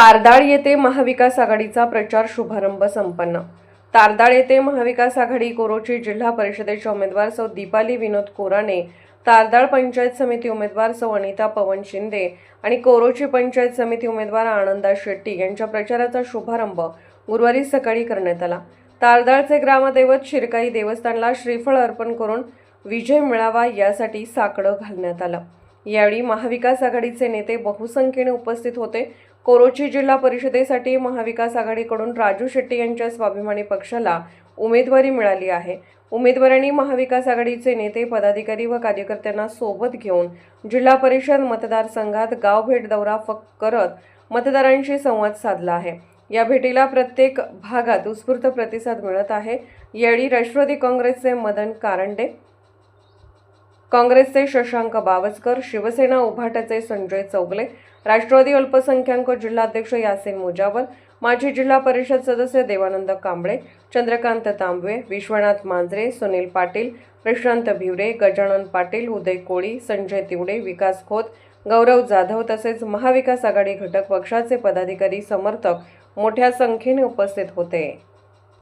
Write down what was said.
तारदाळ येथे महाविकास आघाडीचा प्रचार शुभारंभ संपन्न. तारदाळ येथे महाविकास आघाडी कोरोची जिल्हा परिषदेच्या उमेदवार सौ दीपाली विनोद कोराणे तारदाळ पंचायत समिती उमेदवार सौ अनिता पवन शिंदे आणि कोरोची पंचायत समिती उमेदवार आनंदा शेट्टी यांच्या प्रचाराचा शुभारंभ गुरुवारी सकाळी करण्यात आला. तारदाळचे ग्रामदैवत शिरकाई देवस्थानला श्रीफळ अर्पण करून विजय मिळावा यासाठी साकडं घालण्यात आलं. यावेळी महाविकास आघाडीचे नेते बहुसंख्येने उपस्थित होते. कोरोची जिल्हा परिषदेसाठी महाविकास आघाडीकडून राजू शेट्टी यांच्या स्वाभिमानी पक्षाला उमेदवारी मिळाली आहे. उमेदवारांनी महाविकास आघाडीचे नेते पदाधिकारी व कार्यकर्त्यांना सोबत घेऊन जिल्हा परिषद मतदारसंघात गाव भेट दौरा फक करत मतदारांशी संवाद साधला आहे. या भेटीला प्रत्येक भागात उत्स्फूर्त प्रतिसाद मिळत आहे. यावेळी राष्ट्रवादी काँग्रेसचे मदन कारंडे काँग्रेसचे शशांक बावस्कर शिवसेना उभाट्याचे संजय चौगले राष्ट्रवादी अल्पसंख्याक जिल्हाध्यक्ष यासिन मुजावर माजी जिल्हा परिषद सदस्य देवानंद कांबळे चंद्रकांत तांबवे विश्वनाथ मांजरे सुनील पाटील प्रशांत भिवरे गजानन पाटील उदय कोळी संजय तिवडे विकास खोत गौरव जाधव तसेच महाविकास आघाडी घटक पक्षाचे पदाधिकारी समर्थक मोठ्या संख्येने उपस्थित होते.